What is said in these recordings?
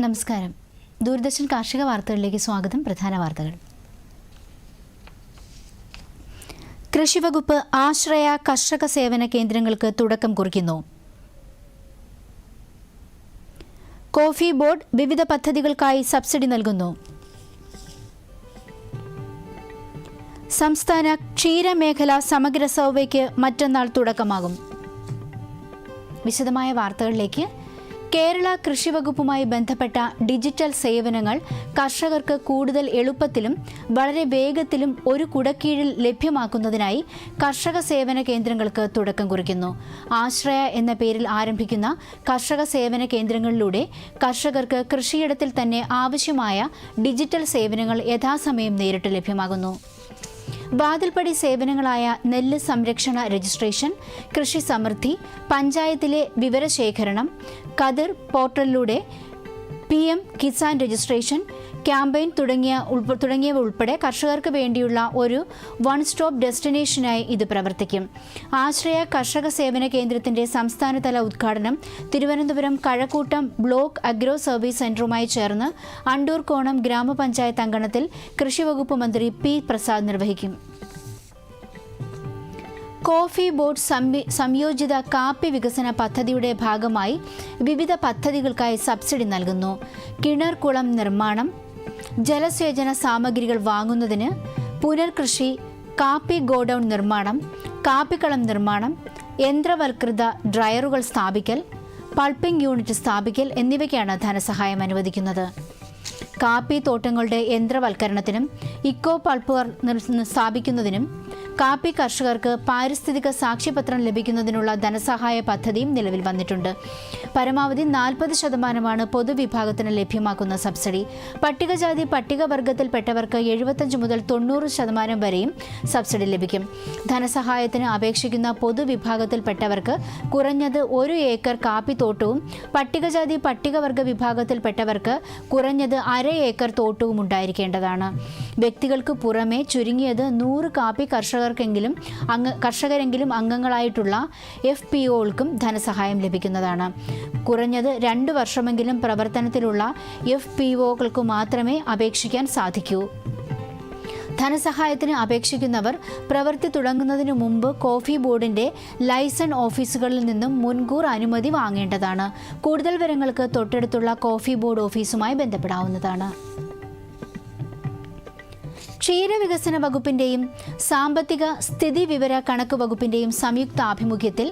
നമസ്കാരം. ദൂരദർശൻ കാർഷിക വാർത്തകളിലേക്ക് സ്വാഗതം. പ്രധാന വാർത്തകൾ. കൃഷിവകുപ്പ് ആശ്രയ കർഷക സേവന കേന്ദ്രങ്ങൾക്ക് തുടക്കം കുറിക്കുന്നു. കോഫി ബോർഡ് വിവിധ പദ്ധതികൾക്കായി സബ്സിഡി നൽകുന്നു. സംസ്ഥാന ക്ഷീരമേഖല സമഗ്ര സർവേക്ക് മറ്റന്നാൾ തുടക്കമാകും. വിശദമായ വാർത്തകളിലേക്ക് കേരള കൃഷി വകുപ്പുമായി ബന്ധപ്പെട്ട ഡിജിറ്റൽ സേവനങ്ങൾ കർഷകർക്ക് കൂടുതൽ എളുപ്പത്തിലും വളരെ വേഗത്തിലും ഒരു കുടക്കീഴിൽ ലഭ്യമാക്കുന്നതിനായി കർഷക സേവന കേന്ദ്രങ്ങൾക്ക് തുടക്കം കുറിക്കുന്നു. ആശ്രയ എന്ന പേരിൽ ആരംഭിക്കുന്ന കർഷക സേവന കേന്ദ്രങ്ങളിലൂടെ കർഷകർക്ക് കൃഷിയിടത്തിൽ തന്നെ ആവശ്യമായ ഡിജിറ്റൽ സേവനങ്ങൾ യഥാസമയം നേരിട്ട് ലഭ്യമാകുന്നു. വാതിൽപ്പടി സേവനങ്ങളായ നെല്ല് സംരക്ഷണ രജിസ്ട്രേഷൻ കൃഷി സമൃദ്ധി പഞ്ചായത്തിലെ വിവരശേഖരണം Kathir പോർട്ടലിലൂടെ P M Kisan registration campaign തുടങ്ങിയ തുടങ്ങിയവ ഉൾപ്പെടെ കർഷകർക്ക് വേണ്ടിയുള്ള ഒരു വൺ സ്റ്റോപ്പ് ഡെസ്റ്റിനേഷനായി ഇത് പ്രവർത്തിക്കും. ആശ്രയ കർഷക സേവന കേന്ദ്രത്തിന്റെ സംസ്ഥാനതല ഉദ്ഘാടനം Thiruvananthapuram Kazhakkoottam block agro service സെന്ററുമായി ചേർന്ന് അണ്ടൂർ കോണം ഗ്രാമപഞ്ചായത്ത് അങ്കണത്തിൽ കൃഷിവകുപ്പ് മന്ത്രി പി പ്രസാദ് നിർവഹിക്കും. കോഫി ബോർഡ് സംയോജിത കാപ്പി വികസന പദ്ധതിയുടെ ഭാഗമായി വിവിധ പദ്ധതികൾക്കായി സബ്സിഡി നൽകുന്നു. കിണർ കുളം നിർമ്മാണം ജലസേചന സാമഗ്രികൾ വാങ്ങുന്നതിന് പുനർകൃഷി കാപ്പി ഗോഡൗൺ നിർമ്മാണം കാപ്പിക്കളം നിർമ്മാണം യന്ത്രവൽകൃത ഡ്രയറുകൾ സ്ഥാപിക്കൽ പൾപ്പിംഗ് യൂണിറ്റ് സ്ഥാപിക്കൽ എന്നിവയ്ക്കാണ് ധനസഹായം അനുവദിക്കുന്നത്. കാപ്പി തോട്ടങ്ങളുടെ യന്ത്രവൽക്കരണത്തിനും ഇക്കോ പൾപ്പുകൾ സ്ഥാപിക്കുന്നതിനും കാപ്പി കർഷകർക്ക് പാരിസ്ഥിതിക സാക്ഷ്യപത്രം ലഭിക്കുന്നതിനുള്ള ധനസഹായ പദ്ധതിയും നിലവിൽ വന്നിട്ടുണ്ട്. പരമാവധി നാൽപ്പത് ശതമാനമാണ് പൊതുവിഭാഗത്തിന് ലഭ്യമാക്കുന്ന സബ്സിഡി. പട്ടികജാതി പട്ടികവർഗത്തിൽപ്പെട്ടവർക്ക് എഴുപത്തഞ്ച് മുതൽ തൊണ്ണൂറ് ശതമാനം വരെയും സബ്സിഡി ലഭിക്കും. ധനസഹായത്തിന് അപേക്ഷിക്കുന്ന പൊതുവിഭാഗത്തിൽപ്പെട്ടവർക്ക് കുറഞ്ഞത് ഒരു ഏക്കർ കാപ്പിത്തോട്ടവും പട്ടികജാതി പട്ടികവർഗ വിഭാഗത്തിൽപ്പെട്ടവർക്ക് കുറഞ്ഞത് അര ഏക്കർ തോട്ടവും ഉണ്ടായിരിക്കേണ്ടതാണ്. വ്യക്തികൾക്ക് പുറമെ ചുരുങ്ങിയത് നൂറ് കാപ്പി കർഷകർക്കെങ്കിലും അംഗ കർഷകരെങ്കിലും അംഗങ്ങളായിട്ടുള്ള എഫ് പി ഒകൾക്കും ധനസഹായം ലഭിക്കുന്നതാണ്. കുറഞ്ഞത് രണ്ട് വർഷമെങ്കിലും പ്രവർത്തനത്തിലുള്ള എഫ് പി ഒകൾക്ക് മാത്രമേ അപേക്ഷിക്കാൻ സാധിക്കൂ. ധനസഹായത്തിന് അപേക്ഷിക്കുന്നവർ പ്രവൃത്തി തുടങ്ങുന്നതിന് മുമ്പ് കോഫി ബോർഡിന്റെ ലൈസൺ ഓഫീസുകളിൽ നിന്നും മുൻകൂർ അനുമതി വാങ്ങേണ്ടതാണ്. കൂടുതൽ വിവരങ്ങൾക്ക് തൊട്ടടുത്തുള്ള കോഫി ബോർഡ് ഓഫീസുമായി ബന്ധപ്പെടാവുന്നതാണ്. ക്ഷീരവികസന വകുപ്പിന്റെയും സാമ്പത്തിക സ്ഥിതി വിവര കണക്ക് വകുപ്പിന്റെയും സംയുക്ത ആഭിമുഖ്യത്തിൽ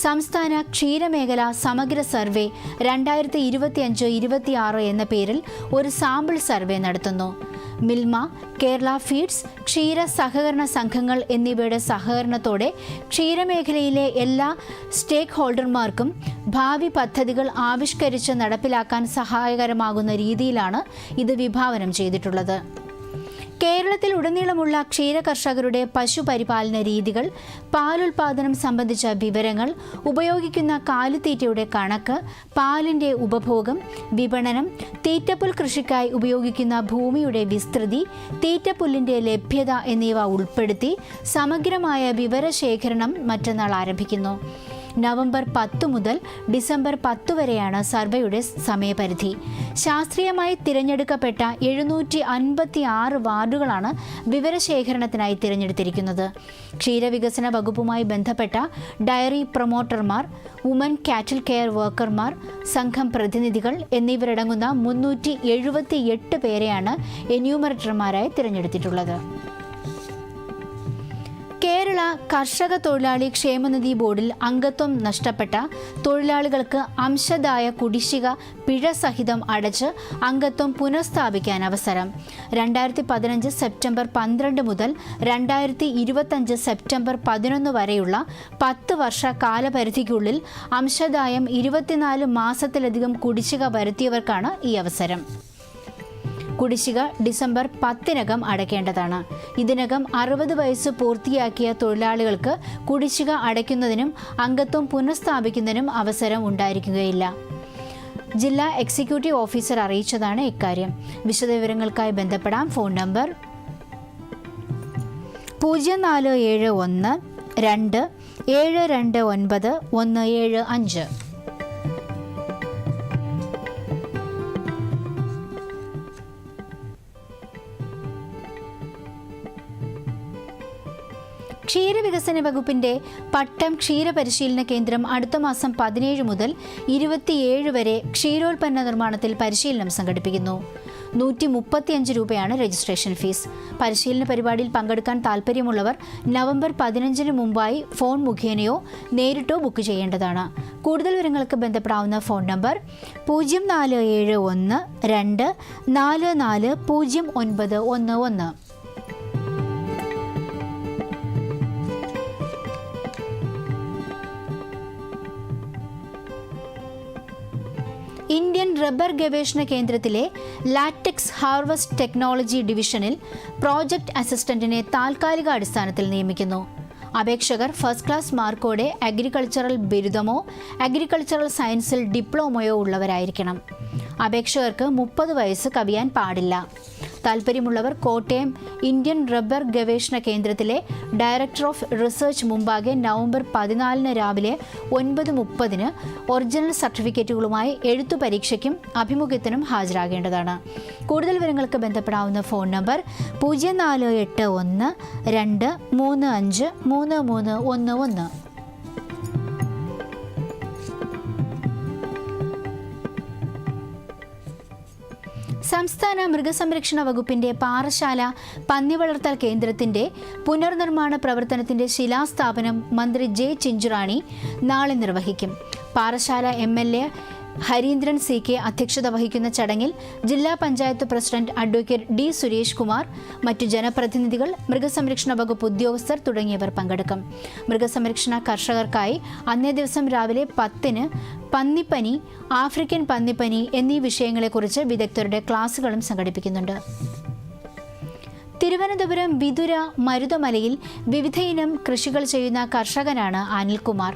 സംസ്ഥാന ക്ഷീരമേഖല സമഗ്ര സർവേ രണ്ടായിരത്തി ഇരുപത്തിയഞ്ച് ഇരുപത്തിയാറ് എന്ന പേരിൽ ഒരു സാമ്പിൾ സർവേ നടത്തുന്നു. മിൽമ കേരള ഫീഡ്സ് ക്ഷീര സഹകരണ സംഘങ്ങൾ എന്നിവയുടെ സഹകരണത്തോടെ ക്ഷീരമേഖലയിലെ എല്ലാ സ്റ്റേക്ക് ഹോൾഡർമാർക്കും ഭാവി പദ്ധതികൾ ആവിഷ്കരിച്ച് നടപ്പിലാക്കാൻ സഹായകരമാകുന്ന രീതിയിലാണ് ഇത് വിഭാവനം ചെയ്തിട്ടുള്ളത്. കേരളത്തിൽ ഉടനീളമുള്ള ക്ഷീര കർഷകരുടെ പശുപരിപാലന രീതികൾ പാലുൽപാദനം സംബന്ധിച്ച വിവരങ്ങൾ ഉപയോഗിക്കുന്ന കാലിത്തീറ്റയുടെ കണക്ക് പാലിന്റെ ഉപഭോഗം വിപണനം തീറ്റപ്പുൽ കൃഷിക്കായി ഉപയോഗിക്കുന്ന ഭൂമിയുടെ വിസ്തൃതി തീറ്റപ്പുല്ലിന്റെ ലഭ്യത എന്നിവ ഉൾപ്പെടുത്തി സമഗ്രമായ വിവരശേഖരണം മറ്റന്നാൾ ആരംഭിക്കുന്നു. നവംബർ പത്ത് മുതൽ ഡിസംബർ പത്ത് വരെയാണ് സർവേയുടെ സമയപരിധി. ശാസ്ത്രീയമായി തിരഞ്ഞെടുക്കപ്പെട്ട എഴുന്നൂറ്റി അൻപത്തി ആറ് വാർഡുകളാണ് വിവരശേഖരണത്തിനായി തിരഞ്ഞെടുത്തിരിക്കുന്നത്. ക്ഷീരവികസന വകുപ്പുമായി ബന്ധപ്പെട്ട ഡയറി പ്രൊമോട്ടർമാർ വുമൻ കാറ്റിൽ കെയർ വർക്കർമാർ സംഘം പ്രതിനിധികൾ എന്നിവരടങ്ങുന്ന മുന്നൂറ്റി എഴുപത്തി എട്ട് പേരെയാണ് എന്യൂമറേറ്റർമാരായി തിരഞ്ഞെടുത്തിട്ടുള്ളത്. കേരള കർഷക തൊഴിലാളി ക്ഷേമനിധി ബോർഡിൽ അംഗത്വം നഷ്ടപ്പെട്ട തൊഴിലാളികൾക്ക് അംശദായ കുടിശ്ശിക പിഴ സഹിതം അടച്ച് അംഗത്വം പുനഃസ്ഥാപിക്കാൻ അവസരം. രണ്ടായിരത്തി പതിനഞ്ച് സെപ്റ്റംബർ പന്ത്രണ്ട് മുതൽ രണ്ടായിരത്തി ഇരുപത്തഞ്ച് സെപ്റ്റംബർ പതിനൊന്ന് വരെയുള്ള പത്ത് വർഷ കാലപരിധിക്കുള്ളിൽ അംശദായം ഇരുപത്തിനാല് മാസത്തിലധികം കുടിശ്ശിക വരുത്തിയവർക്കാണ് ഈ അവസരം. കുടിശ്ശിക ഡിസംബർ പത്തിനകം അടയ്ക്കേണ്ടതാണ്. ഇതിനകം അറുപത് വയസ്സ് പൂർത്തിയാക്കിയ തൊഴിലാളികൾക്ക് കുടിശ്ശിക അടയ്ക്കുന്നതിനും അംഗത്വം പുനഃസ്ഥാപിക്കുന്നതിനും അവസരം ഉണ്ടായിരിക്കുകയില്ല. ജില്ലാ എക്സിക്യൂട്ടീവ് ഓഫീസർ അറിയിച്ചതാണ് ഇക്കാര്യം. വിശദവിവരങ്ങൾക്കായി ബന്ധപ്പെടാം. ഫോൺ നമ്പർ പൂജ്യം നാല് ഏഴ് ഒന്ന് രണ്ട് ഏഴ് രണ്ട് ഒൻപത് ഒന്ന് ഏഴ് അഞ്ച്. ക്ഷീരവികസന വകുപ്പിന്റെ പട്ടം ക്ഷീരപരിശീലന കേന്ദ്രം അടുത്ത മാസം പതിനേഴ് മുതൽ ഇരുപത്തിയേഴ് വരെ ക്ഷീരോൽപ്പന്ന നിർമ്മാണത്തിൽ പരിശീലനം സംഘടിപ്പിക്കുന്നു. നൂറ്റി മുപ്പത്തിയഞ്ച് രൂപയാണ് രജിസ്ട്രേഷൻ ഫീസ്. പരിശീലന പരിപാടിയിൽ പങ്കെടുക്കാൻ താൽപ്പര്യമുള്ളവർ നവംബർ പതിനഞ്ചിന് മുമ്പായി ഫോൺ മുഖേനയോ നേരിട്ടോ ബുക്ക് ചെയ്യേണ്ടതാണ്. കൂടുതൽ വിവരങ്ങൾക്ക് ബന്ധപ്പെടാവുന്ന ഫോൺ നമ്പർ പൂജ്യം നാല് ഏഴ് ഒന്ന് രണ്ട് നാല് നാല് പൂജ്യം ഒൻപത് ഒന്ന് ഒന്ന്. റബ്ബർ ഗവേഷണ കേന്ദ്രത്തിലെ ലാറ്റക്സ് ഹാർവസ്റ്റ് ടെക്നോളജി ഡിവിഷനിൽ പ്രോജക്ട് അസിസ്റ്റന്റിനെ താൽക്കാലിക അടിസ്ഥാനത്തിൽ നിയമിക്കുന്നു. അപേക്ഷകർ ഫസ്റ്റ് ക്ലാസ് മാർക്കോടെ അഗ്രികൾച്ചറൽ ബിരുദമോ അഗ്രികൾച്ചറൽ സയൻസിൽ ഡിപ്ലോമയോ ഉള്ളവരായിരിക്കണം. അപേക്ഷകർക്ക് മുപ്പത് വയസ്സ് കവിയാൻ പാടില്ല. താൽപ്പര്യമുള്ളവർ കോട്ടയം ഇന്ത്യൻ റബ്ബർ ഗവേഷണ കേന്ദ്രത്തിലെ ഡയറക്ടർ ഓഫ് റിസർച്ച് മുമ്പാകെ നവംബർ പതിനാലിന് രാവിലെ ഒൻപത് മുപ്പതിന് ഒറിജിനൽ സർട്ടിഫിക്കറ്റുകളുമായി എഴുത്തു പരീക്ഷയ്ക്കും അഭിമുഖത്തിനും ഹാജരാകേണ്ടതാണ്. കൂടുതൽ വിവരങ്ങൾക്ക് ബന്ധപ്പെടാവുന്ന ഫോൺ നമ്പർ പൂജ്യം നാല് എട്ട് ഒന്ന് രണ്ട് മൂന്ന് അഞ്ച് മൂന്ന് മൂന്ന് ഒന്ന് ഒന്ന്. സംസ്ഥാന മൃഗസംരക്ഷണ വകുപ്പിന്റെ പാറശാല പന്നി വളർത്തൽ കേന്ദ്രത്തിന്റെ പുനർനിർമ്മാണ പ്രവർത്തനത്തിന്റെ ശിലാസ്ഥാപനം മന്ത്രി ജെ ചിഞ്ചുറാണി നാളെ നിർവഹിക്കും. Parassala M L A Hareendran C K അധ്യക്ഷത വഹിക്കുന്ന ചടങ്ങിൽ ജില്ലാ panchayat president advocate D Suresh Kumar മറ്റു ജനപ്രതിനിധികൾ മൃഗസംരക്ഷണ വകുപ്പ് ഉദ്യോഗസ്ഥർ തുടങ്ങിയവർ പങ്കെടുക്കും. മൃഗസംരക്ഷണ കർഷകർക്കായി അന്നേ ദിവസം രാവിലെ പത്തിന് പന്നിപ്പനി ആഫ്രിക്കൻ പന്നിപ്പനി എന്നീ വിഷയങ്ങളെക്കുറിച്ച് വിദഗ്ധരുടെ ക്ലാസുകളും സംഘടിപ്പിക്കുന്നുണ്ട്. തിരുവനന്തപുരം വിതുര മരുതമലയിൽ വിവിധയിനം കൃഷികൾ ചെയ്യുന്ന കർഷകനാണ് അനിൽകുമാർ.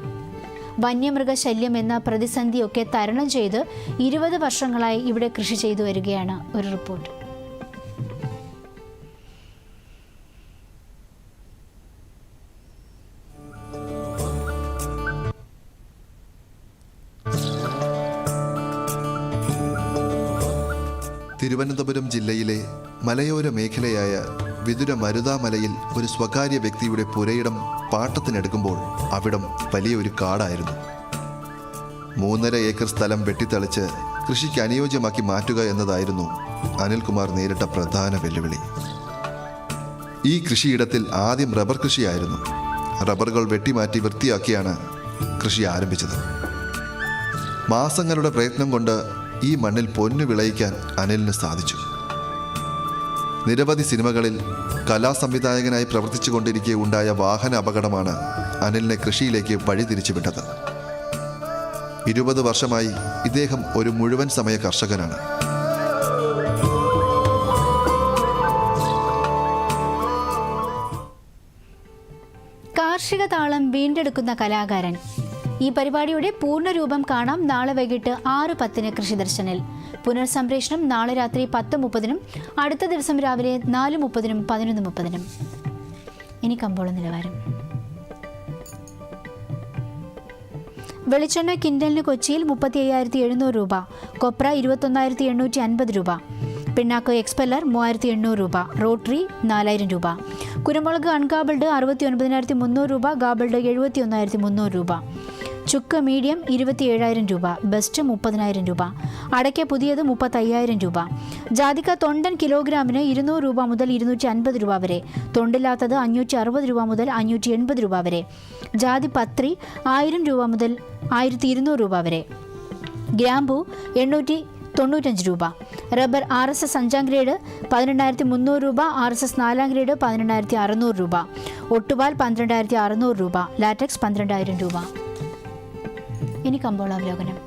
വന്യമൃഗശല്യം എന്ന പ്രതിസന്ധിയൊക്കെ തരണം ചെയ്ത് ഇരുപത് വർഷങ്ങളായി ഇവിടെ കൃഷി ചെയ്തു വരികയാണ് ഒരു റിപ്പോർട്ട്. തിരുവനന്തപുരം ജില്ലയിലെ മലയോര മേഖലയായ വിതുര മരുതാമലയിൽ ഒരു സ്വകാര്യ വ്യക്തിയുടെ പുരയിടം പാട്ടത്തിനെടുക്കുമ്പോൾ അവിടം വലിയൊരു കാടായിരുന്നു. മൂന്നര ഏക്കർ സ്ഥലം വെട്ടിത്തെളിച്ച് കൃഷിക്ക് അനുയോജ്യമാക്കി മാറ്റുക എന്നതായിരുന്നു അനിൽകുമാർ നേരിട്ട പ്രധാന വെല്ലുവിളി. ഈ കൃഷിയിടത്തിൽ ആദ്യം റബ്ബർ കൃഷിയായിരുന്നു. റബ്ബറുകൾ വെട്ടിമാറ്റി വൃത്തിയാക്കിയാണ് കൃഷി ആരംഭിച്ചത്. മാസങ്ങളുടെ പ്രയത്നം കൊണ്ട് ഈ മണ്ണിൽ പൊന്നു വിളയിക്കാൻ അനിലിന് സാധിച്ചു. നിരവധി സിനിമകളിൽ കലാസംവിധായകനായി പ്രവർത്തിച്ചു കൊണ്ടിരിക്കെ ഉണ്ടായ വാഹന അപകടമാണ് അനിലിനെ കൃഷിയിലേക്ക് വഴിതിരിച്ചുവിട്ടത്. ഇരുപത് വർഷമായി ഇദ്ദേഹം ഒരു മുഴുവൻ സമയ കർഷകനാണ്. കാർഷിക താളം വീണ്ടെടുക്കുന്ന കലാകാരൻ. ഈ പരിപാടിയുടെ പൂർണരൂപം കാണാം നാളെ വൈകിട്ട് ആറ് പത്തിന് കൃഷി ദർശനിൽ പുനർസംപ്രേഷണം നാളെ രാത്രി പത്ത് മുപ്പതിനും അടുത്ത ദിവസം രാവിലെ നാല് മുപ്പതിനും പതിനൊന്ന് മുപ്പതിനും. ഇനി കമ്പോള നിലവാരം. വെളിച്ചെണ്ണ കിൻഡലിന് കൊച്ചിയിൽ മുപ്പത്തി അയ്യായിരത്തി എഴുന്നൂറ് രൂപ കൊപ്ര ഇരുപത്തൊന്നായിരത്തി എണ്ണൂറ്റി അൻപത് രൂപ പിണ്ണാക്ക് എക്സ്പെല്ലർ മൂവായിരത്തി എണ്ണൂറ് രൂപ റോട്ടറി നാലായിരം രൂപ കുരുമുളക് അൺഗാബിൾഡ് അറുപത്തി ഒൻപതിനായിരത്തി മുന്നൂറ് രൂപ ഗാബിൾഡ് എഴുപത്തി ഒന്നായിരത്തി മുന്നൂറ് രൂപ. ചുക്ക് മീഡിയം ഇരുപത്തി ഏഴായിരം രൂപ ബെസ്റ്റ് മുപ്പതിനായിരം രൂപ അടയ്ക്ക പുതിയത് മുപ്പത്തയ്യായിരം രൂപ. ജാതിക്ക തൊണ്ടൻ കിലോഗ്രാമിന് ഇരുന്നൂറ് രൂപ മുതൽ ഇരുന്നൂറ്റി അൻപത് രൂപ വരെ. തൊണ്ടില്ലാത്തത് അഞ്ഞൂറ്റി അറുപത് രൂപ മുതൽ അഞ്ഞൂറ്റി എൺപത് രൂപ വരെ. ജാതി പത്രി ആയിരം രൂപ മുതൽ ആയിരത്തി ഇരുന്നൂറ് രൂപ വരെ. ഗ്രാമ്പു എണ്ണൂറ്റി തൊണ്ണൂറ്റഞ്ച് രൂപ. റബ്ബർ ആർ എസ് എസ് അഞ്ചാം ഗ്രേഡ് പതിനെണ്ണായിരത്തി മുന്നൂറ് രൂപ ആർ എസ് എസ് നാലാം ഗ്രേഡ് പതിനെണ്ണായിരത്തി അറുന്നൂറ് രൂപ. ഒട്ടുപാൽ പന്ത്രണ്ടായിരത്തി അറുന്നൂറ് രൂപ. ലാറ്റക്സ് പന്ത്രണ്ടായിരം രൂപ. ഇനി കമ്പോളാവലോകനം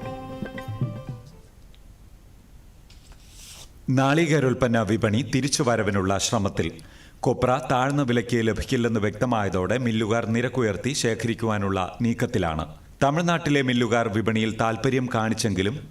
നാളികേരോൽപ്പന്ന വിപണി തിരിച്ചു തിരിച്ചുവരവിനുള്ള ശ്രമത്തിൽ. കൊപ്ര താഴ്ന്ന വിലയ്ക്ക് ലഭിക്കില്ലെന്ന് വ്യക്തമായതോടെ മില്ലുകാർ നിരക്കുയർത്തി ശേഖരിക്കുവാനുള്ള നീക്കത്തിലാണ്. തമിഴ്നാട്ടിലെ മില്ലുകാർ വിപണിയിൽ താൽപ്പര്യം കാണിച്ചെങ്കിലും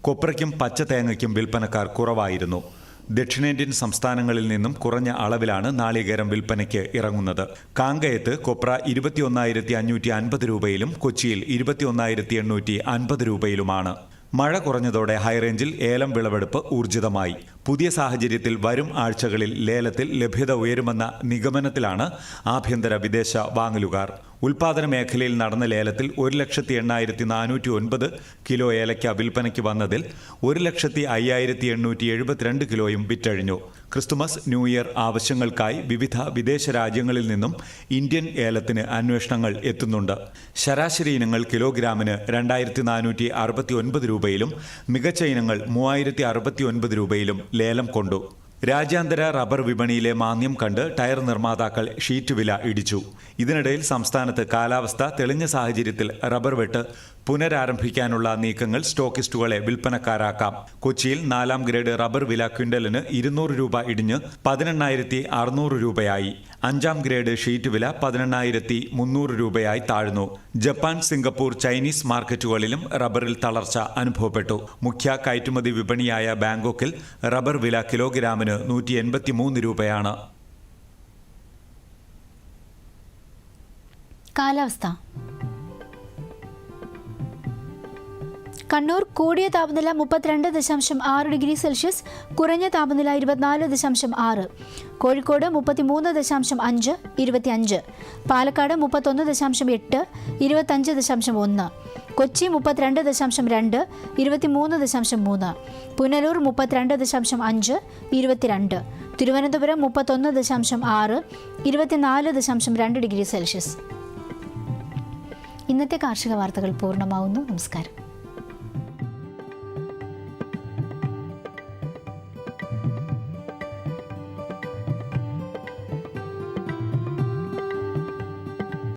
കൊപ്രയ്ക്കും പച്ച തേങ്ങയ്ക്കും വിൽപ്പനക്കാർ കുറവായിരുന്നു. ദക്ഷിണേന്ത്യൻ സംസ്ഥാനങ്ങളിൽ നിന്നും കുറഞ്ഞ അളവിലാണ് നാളികേരം വിൽപ്പനയ്ക്ക് ഇറങ്ങുന്നത്. കാങ്കയത്ത് കൊപ്ര ഇരുപത്തിയൊന്നായിരത്തി അഞ്ഞൂറ്റി അൻപത് രൂപയിലും കൊച്ചിയിൽ ഇരുപത്തിയൊന്നായിരത്തി എണ്ണൂറ്റി അൻപത് രൂപയിലുമാണ്. മഴ കുറഞ്ഞതോടെ ഹൈറേഞ്ചിൽ ഏലം വിളവെടുപ്പ് ഊർജിതമായി. പുതിയ സാഹചര്യത്തിൽ വരും ആഴ്ചകളിൽ ലേലത്തിൽ ലഭ്യത ഉയരുമെന്ന നിഗമനത്തിലാണ് ആഭ്യന്തര വിദേശ വാങ്ങലുകാർ. ഉൽപാദന മേഖലയിൽ നടന്ന ലേലത്തിൽ ഒരു ലക്ഷത്തി എണ്ണായിരത്തി നാനൂറ്റി ഒൻപത് കിലോ ഏലയ്ക്ക വിൽപ്പനയ്ക്ക് വന്നതിൽ ഒരു ലക്ഷത്തി അയ്യായിരത്തി എണ്ണൂറ്റി എഴുപത്തിരണ്ട് കിലോയും വിറ്റഴിഞ്ഞു. ക്രിസ്തുമസ് ന്യൂ ഇയർ ആവശ്യങ്ങൾക്കായി വിവിധ വിദേശ രാജ്യങ്ങളിൽ നിന്നും ഇന്ത്യൻ ഏലത്തിന് അന്വേഷണങ്ങൾ എത്തുന്നുണ്ട്. ശരാശരി ഇനങ്ങൾ കിലോഗ്രാമിന് രണ്ടായിരത്തി നാനൂറ്റി അറുപത്തി ഒൻപത് രൂപയിലും മികച്ച ഇനങ്ങൾ മൂവായിരത്തി അറുപത്തി ഒൻപത് രൂപയിലും ലേലം കൊണ്ടു. രാജ്യാന്തര റബ്ബർ വിപണിയിലെ മാന്ദ്യം കണ്ട് ടയർ നിർമ്മാതാക്കൾ ഷീറ്റ് വില ഇടിച്ചു. ഇതിനിടയിൽ സംസ്ഥാനത്ത് കാലാവസ്ഥ തെളിഞ്ഞ സാഹചര്യത്തിൽ റബ്ബർ വെട്ട് പുനരാരംഭിക്കാനുള്ള നീക്കങ്ങൾ സ്റ്റോക്കിസ്റ്റുകളെ വിൽപ്പനക്കാരാക്കാം. കൊച്ചിയിൽ നാലാം ഗ്രേഡ് റബ്ബർ വില ക്വിന്റലിന് ഇരുന്നൂറ് രൂപ ഇടിഞ്ഞ് പതിനെണ്ണായിരത്തി അറുന്നൂറ് രൂപയായി. അഞ്ചാം ഗ്രേഡ് ഷീറ്റ് വില പതിനെണ്ണായിരത്തി മുന്നൂറ് രൂപയായി താഴ്ന്നു. ജപ്പാൻ സിംഗപ്പൂർ ചൈനീസ് മാർക്കറ്റുകളിലും റബ്ബറിൽ തളർച്ച അനുഭവപ്പെട്ടു. മുഖ്യ കയറ്റുമതി വിപണിയായ ബാങ്കോക്കിൽ റബ്ബർ വില കിലോഗ്രാമിന് നൂറ്റി എൺപത്തിമൂന്ന് രൂപയാണ്. കാലാവസ്ഥ കണ്ണൂർ കൂടിയ താപനില മുപ്പത്തിരണ്ട് ദശാംശം ആറ് ഡിഗ്രി സെൽഷ്യസ് കുറഞ്ഞ താപനില ഇരുപത്തിനാല് ദശാംശം ആറ്. കോഴിക്കോട് മുപ്പത്തിമൂന്ന് ദശാംശം അഞ്ച് ഇരുപത്തിയഞ്ച്. പാലക്കാട് മുപ്പത്തൊന്ന് ദശാംശം എട്ട് ഇരുപത്തഞ്ച് ദശാംശം ഒന്ന്. കൊച്ചി മുപ്പത്തിരണ്ട് ദശാംശം രണ്ട് ഇരുപത്തിമൂന്ന് ദശാംശം മൂന്ന്. പുനലൂർ മുപ്പത്തിരണ്ട് ദശാംശം അഞ്ച് ഇരുപത്തിരണ്ട്. തിരുവനന്തപുരം മുപ്പത്തൊന്ന് ദശാംശം ആറ് ഇരുപത്തിനാല് ദശാംശം രണ്ട് ഡിഗ്രി സെൽഷ്യസ്. ഇന്നത്തെ കാർഷിക വാർത്തകൾ പൂർണമാവുന്നു. നമസ്കാരം.